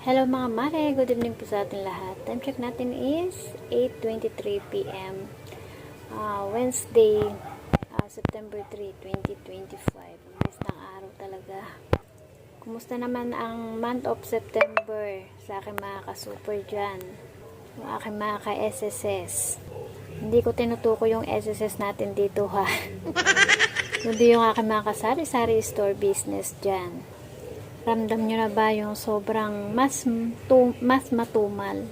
Hello mga mare, good evening po sa ating lahat. Time check natin is 8.23pm. Ah, Wednesday, ah, September 3, 2025. Ang bilis ng araw talaga. Kumusta naman ang month of September sa aking mga ka-super dyan? Yung aking mga ka-SSS. Hindi ko tinutuko yung SSS natin dito ha. Kundi yung aking mga kasari-sari store business dyan ramdam nyo na ba yung sobrang mas, tu- mas matumal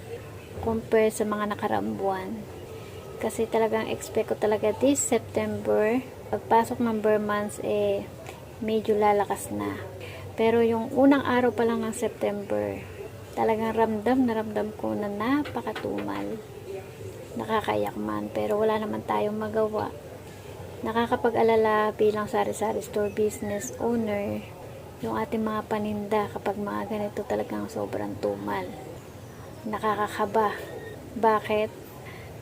compare sa mga nakaraang buwan? Kasi talagang expect ko talaga this September, pagpasok ng Burr months, eh, medyo lalakas na. Pero yung unang araw pa lang ng September, talagang ramdam na ramdam ko na napakatumal. Nakakaiyak man, pero wala naman tayong magawa. Nakakapag-alala bilang sari-sari store business owner, yung ating mga paninda kapag mga ganito talagang sobrang tumal. Nakakakaba. Bakit?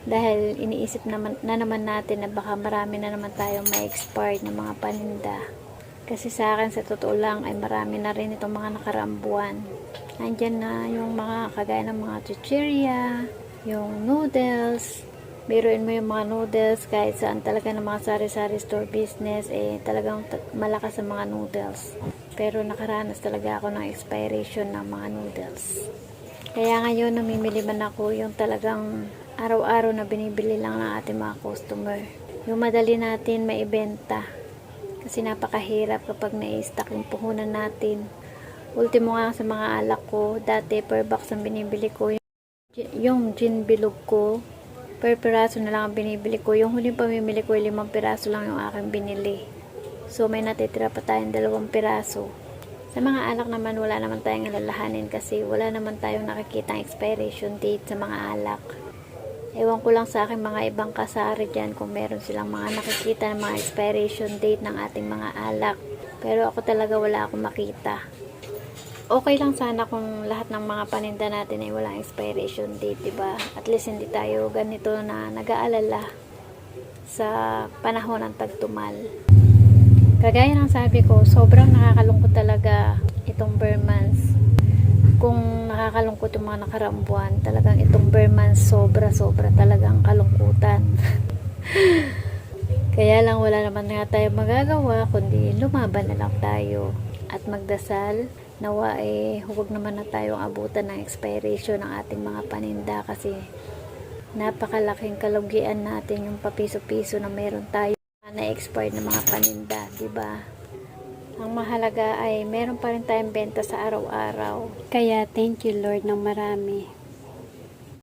Dahil iniisip naman, na naman natin na baka marami na naman tayong may expired na mga paninda. Kasi sa akin, sa totoo lang, ay marami na rin itong mga nakarambuan. Nandyan na yung mga kagaya ng mga chichirya, yung noodles, biruin mo yung mga noodles kahit saan talaga ng mga sari-sari store business eh talagang ta- malakas ang mga noodles. Pero nakaranas talaga ako ng expiration ng mga noodles. Kaya ngayon namimili man ako yung talagang araw-araw na binibili lang ng ating mga customer. Yung madali natin maibenta. Kasi napakahirap kapag na-stock yung puhunan natin. Ultimo nga sa mga alak ko dati per box ang binibili ko yung, yung gin bilog ko per piraso na lang ang binibili ko. Yung huling pamimili ko, limang piraso lang yung aking binili. So, may natitira pa tayong dalawang piraso. Sa mga alak naman, wala naman tayong alalahanin kasi wala naman tayong nakikita expiration date sa mga alak. Ewan ko lang sa aking mga ibang kasari dyan kung meron silang mga nakikita ng mga expiration date ng ating mga alak. Pero ako talaga wala akong makita okay lang sana kung lahat ng mga paninda natin ay walang expiration date, 'di ba? At least hindi tayo ganito na nag-aalala sa panahon ng tagtumal. Kagaya ng sabi ko, sobrang nakakalungkot talaga itong Burmans. Kung nakakalungkot yung mga nakarambuan, talagang itong Burmans sobra-sobra talagang kalungkutan. Kaya lang wala naman nga tayo magagawa, kundi lumaban na lang tayo at magdasal nawa eh huwag naman na tayong abutan ng expiration ng ating mga paninda kasi napakalaking kalugian natin yung papiso-piso na meron tayo na expired na mga paninda, di ba? Ang mahalaga ay meron pa rin tayong benta sa araw-araw. Kaya thank you Lord ng marami